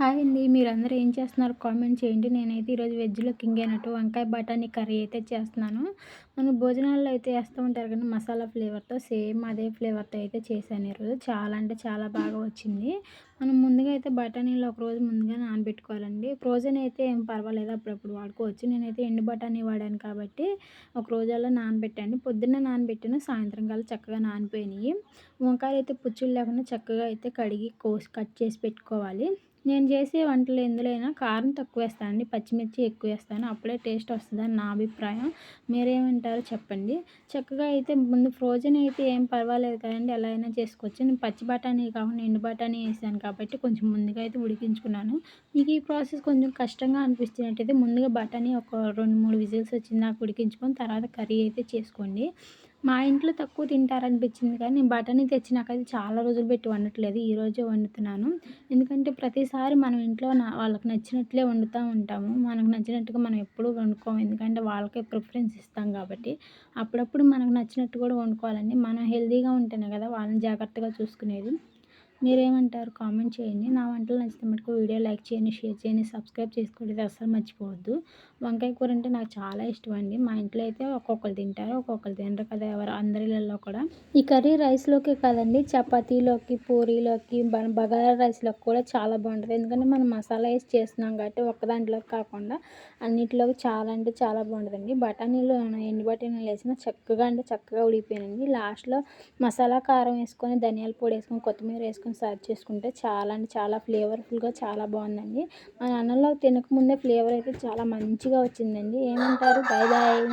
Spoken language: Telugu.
హాయ్ అండి. మీరందరూ ఏం చేస్తున్నారు? కామెంట్ చేయండి. నేనైతే ఈరోజు వెజ్లో కింగ్ అయినట్టు వంకాయ బఠానీ కర్రీ అయితే చేస్తున్నాను. మనం భోజనాల్లో అయితే వేస్తూ ఉంటారు కానీ మసాలా ఫ్లేవర్తో. సేమ్ అదే ఫ్లేవర్తో అయితే చేశాను ఈరోజు. చాలా అంటే చాలా బాగా వచ్చింది. మనం ముందుగా అయితే బఠానీలు ఒక రోజు ముందుగా నానబెట్టుకోవాలండి. ఫ్రోజన్ అయితే ఏం పర్వాలేదు అప్పుడప్పుడు వాడుకోవచ్చు. నేనైతే ఎండు బఠానీ వాడాను కాబట్టి ఒక రోజల్లా నానబెట్టాను. పొద్దున్న నానబెట్టిన సాయంత్రం కల్లా చక్కగా నానిపోయినాయి. వంకాయలు అయితే పుచ్చులు లేకుండా చక్కగా అయితే కడిగి కోసి కట్ చేసి పెట్టుకోవాలి. నేను చేసే వంటలు ఎందులోనైనా కారం తక్కువ వేస్తానండి పచ్చిమిర్చి ఎక్కువ వేస్తాను. అప్పుడే టేస్ట్ వస్తుందని నా అభిప్రాయం. మీరేమంటారో చెప్పండి. చక్కగా అయితే ముందు ఫ్రోజన్ అయితే ఏం పర్వాలేదు కదండి ఎలా అయినా చేసుకోవచ్చు. నేను పచ్చి బఠానీ కాకుండా ఎండు బఠానీ వేసాను కాబట్టి కొంచెం ముందుగా అయితే ఉడికించుకున్నాను. మీకు ఈ ప్రాసెస్ కొంచెం కష్టంగా అనిపిస్తున్నట్టయితే ముందుగా బఠానీ ఒక రెండు మూడు విజిల్స్ వచ్చిందాక ఉడికించుకొని తర్వాత కర్రీ అయితే చేసుకోండి. మా ఇంట్లో తక్కువ తింటారనిపించింది కానీ నేను బఠానీ తెచ్చినాకైతే చాలా రోజులు పెట్టి వండట్లేదు. ఈరోజే వండుతున్నాను. ఎందుకంటే ప్రతిసారి మనం ఇంట్లో వాళ్ళకి నచ్చినట్లే వండుతూ ఉంటాము. మనకు నచ్చినట్టుగా మనం ఎప్పుడూ వండుకోము. ఎందుకంటే వాళ్ళకే ప్రిఫరెన్స్ ఇస్తాం కాబట్టి అప్పుడప్పుడు మనకు నచ్చినట్టు కూడా వండుకోవాలండి. మనం హెల్తీగా ఉంటేనే కదా వాళ్ళని జాగ్రత్తగా చూసుకునేది. మీరేమంటారు? కామెంట్ చేయండి. నా వంటలు నచ్చితే మటుకు వీడియో లైక్ చేయండి షేర్ చేయండి సబ్స్క్రైబ్ చేసుకోండి. అసలు మర్చిపోవద్దు. వంకాయ కూర అంటే నాకు చాలా ఇష్టం అండి. మా ఇంట్లో అయితే ఒక్కొక్కరు తింటారు ఒక్కొక్కరు తినరు కదా ఎవరు? అందరిలో కూడా. ఈ కర్రీ రైస్లోకి కదండి. చపాతీలోకి పూరీలోకి బగారా రైస్లోకి కూడా చాలా బాగుంటుంది. ఎందుకంటే మనం మసాలా వేసి చేస్తున్నాం కాబట్టి ఒక్క దాంట్లోకి కాకుండా అన్నింటిలోకి చాలా అంటే చాలా బాగుంటుందండి. బఠానీలు ఎండు బఠానీలు వేసిన చక్కగా అంటే చక్కగా ఉడికిపోయినండి లాస్ట్లో మసాలా కారం వేసుకొని ధనియాల పొడి వేసుకొని కొత్తిమీర వేసుకొని వేసుకొని సర్వ్ చేసుకుంటే చాలా అంటే చాలా ఫ్లేవర్ఫుల్గా చాలా బాగుందండి. మన అన్నంలో తినకముందే ఫ్లేవర్ అయితే చాలా మంచిగా వచ్చిందండి. ఏమంటారు? Bye bye.